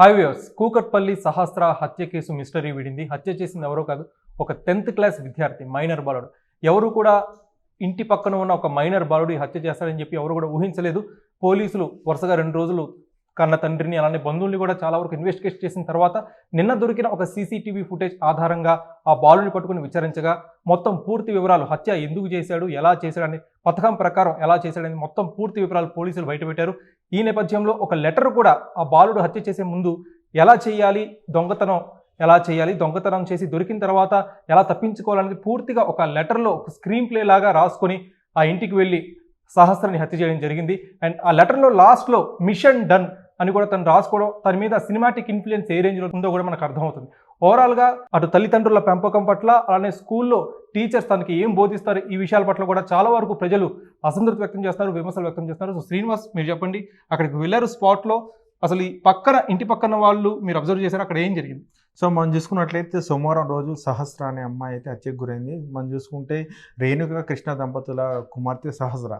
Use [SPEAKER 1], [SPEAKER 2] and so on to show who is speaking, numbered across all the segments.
[SPEAKER 1] Highways Kukatpally సహస్ర హత్య case mystery విడింది. హత్య చేసింది ఎవరో కాదు ఒక టెన్త్ క్లాస్ విద్యార్థి మైనర్ బాలుడు. ఎవరు కూడా ఇంటి పక్కన ఉన్న ఒక మైనర్ బాలుడు హత్య చేస్తాడని చెప్పి ఎవరు కూడా ఊహించలేదు. పోలీసులు వరుసగా రెండు రోజులు కన్న తండ్రిని అలానే బంధువుల్ని కూడా చాలా వరకు ఇన్వెస్టిగేట్ చేసిన తర్వాత నిన్న దొరికిన ఒక సీసీటీవీ ఫుటేజ్ ఆధారంగా ఆ బాలుని పట్టుకుని విచారించగా మొత్తం పూర్తి వివరాలు హత్య ఎందుకు చేశాడు ఎలా చేశాడని పథకం ప్రకారం ఎలా చేశాడని మొత్తం పూర్తి వివరాలు పోలీసులు బయటపెట్టారు. ఈ నేపథ్యంలో ఒక లెటర్ కూడా ఆ బాలుడు హత్య చేసే ముందు ఎలా చేయాలి దొంగతనం ఎలా చేయాలి దొంగతనం చేసి దొరికిన తర్వాత ఎలా తప్పించుకోవాలనేది పూర్తిగా ఒక లెటర్లో ఒక స్క్రీన్ ప్లే లాగా రాసుకొని ఆ ఇంటికి వెళ్ళి సహస్రాన్ని హత్య చేయడం జరిగింది. అండ్ ఆ లెటర్లో లాస్ట్లో మిషన్ డన్ అని కూడా తను రాసుకోవడం తన మీద సినిమాటిక్ ఇన్ఫ్లుయెన్స్ ఏ రేంజ్లో ఉందో కూడా మనకు అర్థమవుతుంది. ఓవరాల్గా అటు తల్లిదండ్రుల పెంపకం పట్ల అలానే స్కూల్లో టీచర్స్ తనకి ఏం బోధిస్తారు ఈ విషయాల పట్ల కూడా చాలా వరకు ప్రజలు అసంతృప్తి వ్యక్తం చేస్తారు విమర్శలు వ్యక్తం చేస్తారు సో శ్రీనివాస్ మీరు చెప్పండి అక్కడికి వెళ్ళారు స్పాట్లో అసలు ఈ పక్కన ఇంటి పక్కన వాళ్ళు మీరు అబ్జర్వ్ చేశారు అక్కడ ఏం జరిగింది?
[SPEAKER 2] సో మనం చూసుకున్నట్లయితే సోమవారం రోజు సహస్ర అనే అమ్మాయి అయితే హత్యకు గురైంది. మనం చూసుకుంటే రేణుక కృష్ణ దంపతుల కుమార్తె సహస్ర.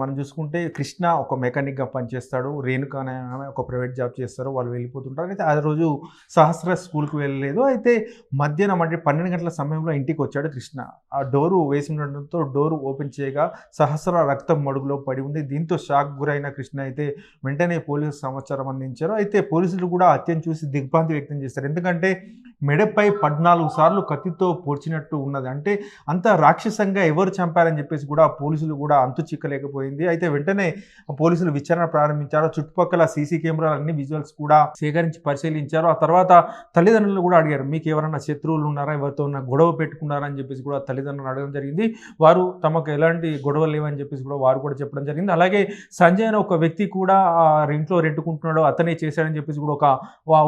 [SPEAKER 2] మనం చూసుకుంటే కృష్ణ ఒక మెకానిక్గా పనిచేస్తాడు రేణుక అనే ఒక ప్రైవేట్ జాబ్ చేస్తారు వాళ్ళు వెళ్ళిపోతుంటారు. అయితే ఆ రోజు సహస్ర స్కూల్కి వెళ్ళలేదు. అయితే మధ్యాహ్నం అంటే పన్నెండు గంటల సమయంలో ఇంటికి వచ్చాడు కృష్ణ. ఆ డోరు వేసి డోరు ఓపెన్ చేయగా సహస్ర రక్తం మడుగులో పడి ఉంది. దీంతో షాక్ గురైన కృష్ణ అయితే వెంటనే పోలీసు సమాచారం అందించారు. అయితే పోలీసులు కూడా హత్యను చూసి దిగ్భ్రాంతి వ్యక్తం చేస్తారు ఎందుకంటే మెడపై పద్నాలుగు సార్లు కత్తితో పొడిచినట్టు ఉన్నది. అంటే అంత రాక్షసంగా ఎవరు చంపారని చెప్పేసి కూడా పోలీసులు కూడా అంతు చిక్కలేకపోయింది. అయితే వెంటనే పోలీసులు విచారణ ప్రారంభించారు. చుట్టుపక్కల సీసీ కెమెరాలు అన్ని విజువల్స్ కూడా సేకరించి పరిశీలించారు. ఆ తర్వాత తల్లిదండ్రులు కూడా అడిగారు మీకు ఎవరైనా శత్రువులు ఉన్నారా? ఎవరితో ఉన్న గొడవ పెట్టుకున్నారా? అని చెప్పేసి కూడా తల్లిదండ్రులు అడగడం జరిగింది. వారు తమకు ఎలాంటి గొడవలు లేవని చెప్పేసి కూడా వారు కూడా చెప్పడం జరిగింది. అలాగే సంజయ్ అనే ఒక వ్యక్తి కూడా ఆ ఇంట్లో రెంటుకుంటున్నాడు అతనే చేశాడని చెప్పేసి కూడా ఒక ఆ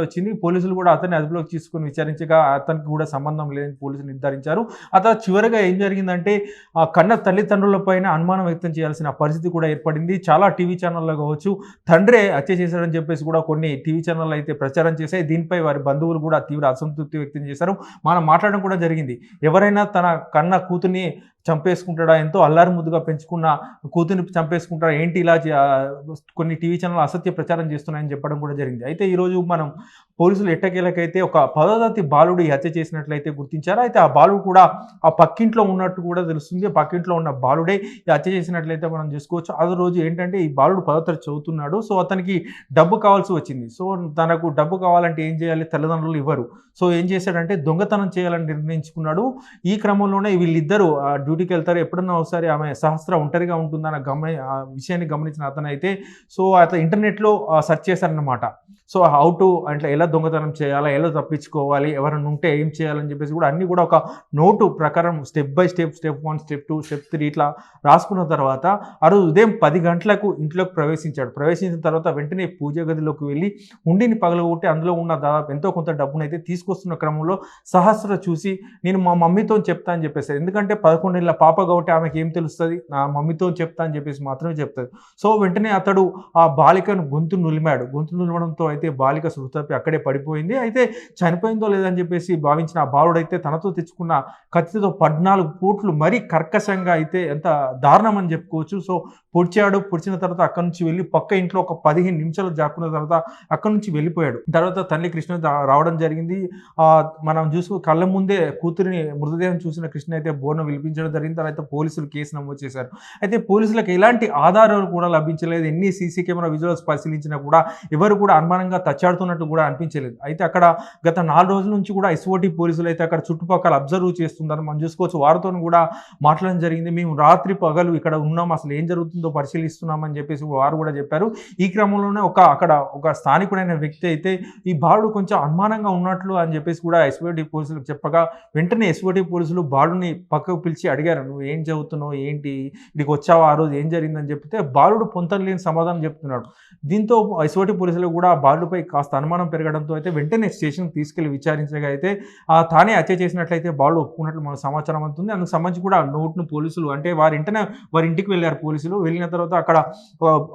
[SPEAKER 2] వచ్చింది. పోలీసులు కూడా అతన్ని అదుపులోకి తీసుకుని విచారించగా అతనికి కూడా సంబంధం లేదని పోలీసులు నిర్ధారించారు. ఆ తర్వాత చివరిగా ఏం జరిగిందంటే ఆ కన్న తల్లిదండ్రులపైన అనుమానం వ్యక్తం చేయాల్సిన పరిస్థితి కూడా ఏర్పడింది. చాలా టీవీ ఛానల్లో కావచ్చు తండ్రే హత్య చేశాడని చెప్పేసి కూడా కొన్ని టీవీ ఛానళ్ళు అయితే ప్రచారం చేశాయి. దీనిపై వారి బంధువులు కూడా తీవ్ర అసంతృప్తి వ్యక్తం చేశారు. మనం మాట్లాడడం కూడా జరిగింది. ఎవరైనా తన కన్న కూతుర్ని చంపేసుకుంటాడా ఎంతో అల్లారి ముద్దుగా పెంచుకున్న కూతుర్ని చంపేసుకుంటాడా? ఏంటి ఇలా కొన్ని టీవీ ఛానల్ అసత్య ప్రచారం చేస్తున్నాయని చెప్పడం కూడా జరిగింది. అయితే ఈరోజు మనం పోలీసులు ఎట్టకేలకైతే ఒక పదోదతి బాలుడు హత్య చేసినట్లయితే గుర్తించారు. అయితే ఆ బాలుడు కూడా ఆ పక్కింట్లో ఉన్నట్టు కూడా తెలుస్తుంది. ఆ పక్కింట్లో ఉన్న బాలుడే ఈ హత్య చేసినట్లయితే మనం చూసుకోవచ్చు. అదే రోజు ఏంటంటే ఈ బాలుడు పదో తరగతి చదువుతున్నాడు. సో అతనికి డబ్బు కావాల్సి వచ్చింది. సో తనకు డబ్బు కావాలంటే ఏం చేయాలి? తల్లిదండ్రులు ఇవ్వరు. సో ఏం చేశాడంటే దొంగతనం చేయాలని నిర్ణయించుకున్నాడు. ఈ క్రమంలోనే వీళ్ళిద్దరూ డ్యూటీకి వెళ్తారు ఎప్పుడన్నా ఒకసారి ఆమె సహస్ర ఒంటరిగా ఉంటుందన్న గమని ఆ విషయాన్ని గమనించిన అతను అయితే సో అతను ఇంటర్నెట్లో సెర్చ్ చేశారనమాట సో హౌ టు అంటే ఎలా దొంగతనం చేయాలా ఎలా తప్పించుకోవాలి ఎవరైనా ఉంటే ఏం చేయాలని చెప్పేసి కూడా అన్నీ కూడా ఒక నోటు ప్రకారం step by step step one step two step three ఇట్లా రాసుకున్న తర్వాత ఆ రోజు ఉదయం పది గంటలకు ఇంట్లోకి ప్రవేశించాడు. ప్రవేశించిన తర్వాత వెంటనే పూజ గదిలోకి వెళ్ళి ఉండిని పగలగొట్టి అందులో ఉన్న దాదాపు ఎంతో కొంత డబ్బును అయితే తీసుకొస్తున్న క్రమంలో సహస్ర చూసి నేను మా మమ్మీతో చెప్తా అని చెప్పేసి ఎందుకంటే పదకొండు పదకొండేళ్ళ పాప కాబట్టి ఆమెకి ఏం తెలుస్తుంది? నా మమ్మీతో చెప్తా అని చెప్పేసి మాత్రమే చెప్తుంది. సో వెంటనే అతడు ఆ బాలికను గొంతు నులిమాడు. గొంతు నులవడంతో అయితే బాలిక శృతపి అక్కడే పడిపోయింది. అయితే చనిపోయిందో లేదని చెప్పేసి భావించిన ఆ బాలుడైతే తనతో తెచ్చుకున్న కత్తితో పద్నాలుగు పూట్లు మరీ కర్కశంగా అయితే ఎంత దారుణం అని చెప్పుకోవచ్చు. సో పొడిచాడు. పొడిచిన తర్వాత అక్కడి నుంచి వెళ్ళి పక్క ఇంట్లో ఒక పదిహేను నిమిషాలు జాక్కున్న తర్వాత అక్కడి నుంచి వెళ్ళిపోయాడు. తర్వాత తల్లి కృష్ణ రావడం జరిగింది. మనం చూసు కళ్ళ ముందే కూతురిని మృతదేహం చూసిన కృష్ణ అయితే బోర్ను విలిపించడం జరిగిన తర్వాత పోలీసులు కేసు నమోదు చేశారు. అయితే పోలీసులకు ఎలాంటి ఆధారాలు కూడా లభించలేదు. ఎన్ని సీసీ కెమెరా విజువల్స్ పరిశీలించినా కూడా ఎవరు కూడా అనుమానంగా తచ్చాడుతున్నట్టు కూడా అనిపించలేదు. అయితే అక్కడ గత నాలుగు రోజుల నుంచి కూడా ఎస్ఓటి పోలీసులు అయితే అక్కడ చుట్టుపక్కల అబ్జర్వ్ చేస్తుందని మనం చూసుకోవచ్చు. వారితో కూడా మాట్లాడడం జరిగింది. మేము రాత్రి పగలు ఇక్కడ ఉన్నాం. అసలు ఏం జరుగుతుందో పరిశీలిస్తున్నామని చెప్పేసి వారు కూడా చెప్పారు. ఈ క్రమంలోనే ఒక అక్కడ ఒక స్థానికుడైన వ్యక్తి అయితే ఈ బాలుడు కొంచెం అనుమానంగా ఉన్నట్లు అని చెప్పేసి కూడా ఎస్ఓటి పోలీసులకు చెప్పగా వెంటనే ఎస్ఓటి పోలీసులు బాలుని పక్కకు పిలిచి అడిగారు. అడిగారు నువ్వు ఏం చదువుతున్నావు? ఏంటి? ఇక్కడికి వచ్చావా ఆ రోజు? ఏం జరిగిందని చెప్తే బాలుడు పొంతలేని సమాధానం చెప్తున్నాడు. దీంతో ఎస్ఓటి పోలీసులు కూడా ఆ బాలుడిపై కాస్త అనుమానం పెరగడంతో అయితే వెంటనే స్టేషన్కి తీసుకెళ్ళి విచారించగా అయితే ఆ తానే హత్య చేసినట్లయితే బాలుడు ఒప్పుకున్నట్లు మనకు సమాచారం అందుతుంది. అందుకు సంబంధించి కూడా ఆ నోట్ను పోలీసులు అంటే వారి ఇంటనే వారి ఇంటికి వెళ్ళారు పోలీసులు. వెళ్ళిన తర్వాత అక్కడ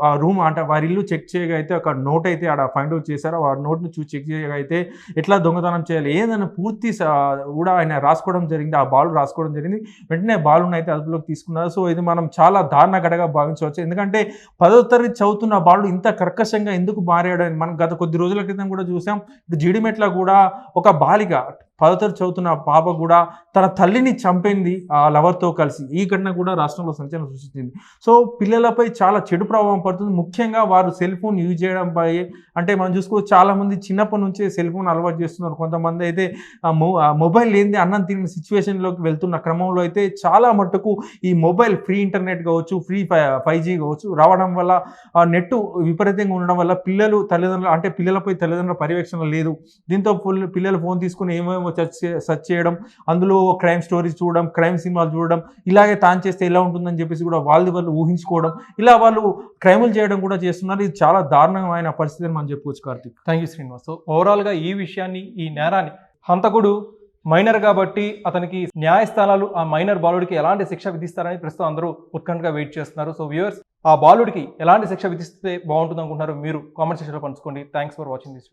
[SPEAKER 2] ఆ రూమ్ అంటే వారి ఇల్లు చెక్ చేయగా అయితే ఒక నోట్ అయితే ఆడ ఫైండ్ అవుట్ చేశారు. ఆ నోట్ను చూసి చెక్ చేయగా అయితే ఎట్లా దొంగతనం చేయాలి? ఏదైనా పూర్తి కూడా ఆయన రాసుకోవడం జరిగింది. ఆ బాలు రాసుకోవడం జరిగింది. వెంటనే వెంటనే బాలుని అయితే అదుపులోకి తీసుకున్నారు. సో ఇది మనం చాలా దారుణ గడగా భావించవచ్చు. ఎందుకంటే పదో తరగతి చదువుతున్న బాలుడు ఇంత కర్కశంగా ఎందుకు మారాడని మనం గత కొద్ది రోజుల క్రితం కూడా చూసాం. ఇటు జీడిమెట్ల కూడా ఒక బాలిక పదో తరగతి చదువుతున్న పాప కూడా తన తల్లిని చంపింది ఆ లవర్తో కలిసి. ఈ ఘటన కూడా రాష్ట్రంలో సంచలనం సృష్టించింది. సో పిల్లలపై చాలా చెడు ప్రభావం పడుతుంది. ముఖ్యంగా వారు సెల్ ఫోన్ యూజ్ చేయడంపై అంటే మనం చూసుకోవచ్చు చాలామంది చిన్నప్పటి నుంచే సెల్ ఫోన్ అలవాటు చేస్తున్నారు. కొంతమంది అయితే మొ మొబైల్ లేనిది అన్నం తిరిగిన సిచ్యువేషన్లోకి వెళ్తున్న క్రమంలో అయితే చాలా మట్టుకు ఈ మొబైల్ ఫ్రీ ఇంటర్నెట్ కావచ్చు ఫ్రీ ఫై ఫైవ్ జీ కావచ్చు రావడం వల్ల ఆ నెట్ విపరీతంగా ఉండడం వల్ల పిల్లలు తల్లిదండ్రులు అంటే పిల్లలపై తల్లిదండ్రుల పర్యవేక్షణ లేదు. దీంతో ఫుల్ పిల్లలు ఫోన్ తీసుకుని ఏమేమి సెర్చ్ సెర్చ్ చేయడం అందులో క్రైమ్ స్టోరీస్ చూడడం క్రైమ్ సినిమాలు చూడడం ఇలాగే తాను చేస్తే ఎలా ఉంటుందని చెప్పేసి కూడా వాళ్ళది వాళ్ళు ఊహించుకోవడం ఇలా వాళ్ళు క్రైములు చేయడం కూడా చేస్తున్నారు. ఇది చాలా దారుణమైన పరిస్థితి అని మనం చెప్పుకోవచ్చు Karthik.
[SPEAKER 1] Thank you Srinivas so ఓవరాల్గా ఈ విషయాన్ని ఈ నేరాన్ని హంతకుడు మైనర్ కాబట్టి అతనికి న్యాయస్థానాలు ఆ మైనర్ బాలుడికి ఎలాంటి శిక్ష విధిస్తారని ప్రస్తుతం అందరూ ఉత్కంఠగా వెయిట్ చేస్తున్నారు. సో వ్యూవర్స్ ఆ బాలుడికి ఎలాంటి శిక్ష విధిస్తే బాగుంటుంది అనుకుంటున్నారు మీరు కామెంట్ సెక్షన్లో పంచుకోండి. Thanks for watching this